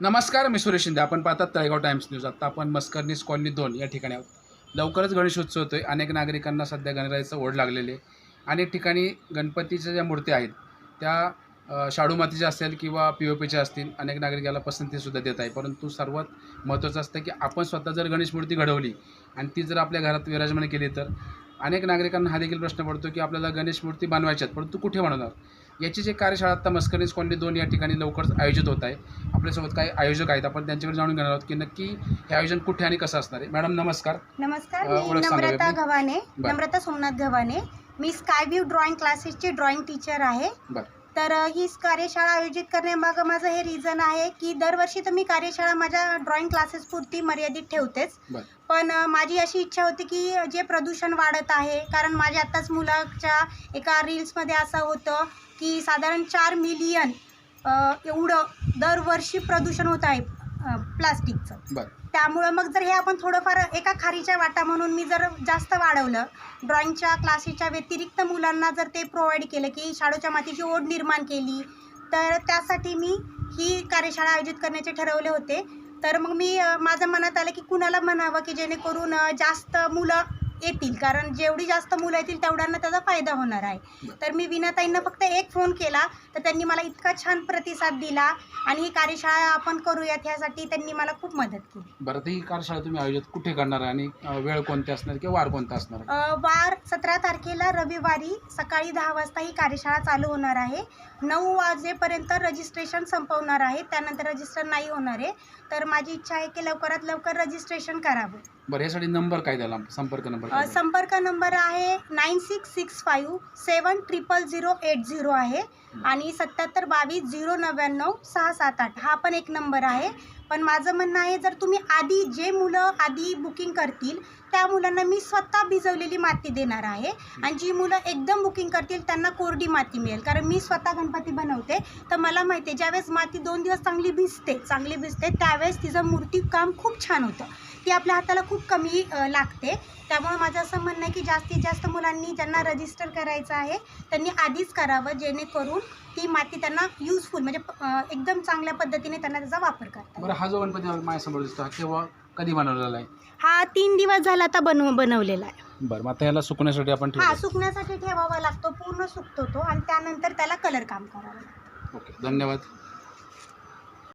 नमस्कार मी सुरेश शिंदे. आपण पाहतात तळेगाव टाइम्स न्यूज. आता आपण मस्करनीस कॉलनी दोन या ठिकाणी आहोत. लवकरच गणेशोत्सव होतोय. अनेक नागरिकांना सध्या गणरायाचं ओढ लागलेले आहे. अनेक ठिकाणी गणपतीच्या ज्या मूर्त्या आहेत त्या शाडू मातीच्या असेल किंवा पी ओ पीच्या असतील अनेक नागरिक याला पसंतीसुद्धा देत आहे. परंतु सर्वात महत्त्वाचं असतं की आपण स्वतः जर गणेश मूर्ती घडवली आणि ती जर आपल्या घरात विराजमान केली तर अनेक नागरिकांना हा देखील प्रश्न पडतो की आपल्याला गणेश मूर्ती बनवायच्यात परंतु कुठे बनवणार? याची जी कार्यशाळा आता मस्करीज कॉलनी दोन या ठिकाणी लवकरच आयोजित होत आहे. आपल्यासोबत काही आयोजक आहेत. आपण त्यांच्याकडे जाणून घेणार आहोत की नक्की हे आयोजन कुठे आणि कसं असणार आहे. मॅडम नमस्कार. नमस्कार अ, मी ओळख सांगा नम्रता आपली. गव्हाणे बरं. नम्रता सोमनाथ गव्हाणे. मी स्काय व्ह्यू ड्रॉइंग क्लासेसची ड्रॉइंग टीचर आहे. बरं. तर ही कार्यशाळा आयोजित करण्यामागं माझं हे रिझन आहे की दरवर्षी तर मी कार्यशाळा माझ्या ड्रॉइंग क्लासेसपुरती मर्यादित ठेवतेच. पण माझी अशी इच्छा होती की जे प्रदूषण वाढत आहे कारण माझ्या आत्ताच मुलाच्या एका रील्समध्ये असं होतं की साधारण चार मिलियन एवढं दरवर्षी प्रदूषण होत आहे. प्लास्टिकचं. बरं. त्यामुळं मग जर हे आपण थोडंफार एका खारीच्या वाटा म्हणून मी जर जास्त वाढवलं ड्रॉइंगच्या क्लासेसच्या व्यतिरिक्त मुलांना जर ते प्रोव्हाइड केलं की शाडूच्या मातीची ओढ निर्माण केली तर त्यासाठी मी ही कार्यशाळा आयोजित करण्याचे ठरवले होते. तर मग मी माझं मनात आलं की कुणाला म्हणावं की जेणेकरून जास्त मुलं येतील. कारण जेवढी जास्त मुलं येतील तेवढ्यांना त्याचा फायदा होणार आहे. तर मी विनाताईंना फक्त एक फोन केला तर त्यांनी मला इतका छान प्रतिसाद दिला आणि ही कार्यशाळा आपण करूयात ह्यासाठी त्यांनी मला खूप मदत केली. बरं तर ही कार्यशाळा तुम्ही आयोजित कुठे करणार आहे आणि अ, वेळ कोणती असणार किंवा वार कोणता असणार? आहे अ, वार सतरा तारखेला रविवारी सकाळी दहा वाजता ही कार्यशाळा चालू होणार आहे. नऊ वाजेपर्यंत रजिस्ट्रेशन संपवणार आहे. त्यानंतर रजिस्टर नाही होणार आहे. तर माझी इच्छा आहे की लवकरात लवकर रजिस्ट्रेशन करावं. बरं यासाठी नंबर काय द्याला संपर्क नंबर अ, काय द्याल? संपर्क नंबर आहे nine six six five seven triple zero eight zero आहे. आणि सत्याहत्तर बावीस झिरो नव्याण्णव सहा सात आठ. हा पण एक नंबर आहे. पण माझं म्हणणं आहे जर तुम्ही आधी जे मुलं आधी बुकिंग करतील त्या मुलांना मी स्वतः भिजवलेली माती देणार आहे. आणि जी मुलं एकदम बुकिंग करतील त्यांना कोरडी माती मिळेल. कारण मी स्वतः गणपती बनवते. तर मला माहिती आहे ज्यावेळेस माती दोन दिवस चांगली भिजते चांगली भिजते त्यावेळेस तिचं मूर्तीकाम खूप छान होतं. ती आपल्या हाताला खूप कमी अ, लागते. त्यामुळे माझं असं म्हणणं आहे की जास्तीत जास्त मुलांनी ज्यांना रजिस्टर करायचं आहे त्यांनी आधीच करावं जेणेकरून ती माती त्यांना युजफुल म्हणजे एकदम चांगल्या पद्धतीने त्यांना त्याचा वापर करता येईल. बरं हा जो गणपती माझ्यासमोर दिसतो हा केव्हा कधी बनवलेला आहे? हा तीन दिवस झाला आता बनव बनवलेला आहे. बरं मग आता याला सुकण्यासाठी आपण हा ठेवू सुकण्यासाठी ठेवावा लागतो पूर्ण सुकतो तो आणि त्यानंतर त्याला कलर काम करावं लागतं. ओके धन्यवाद.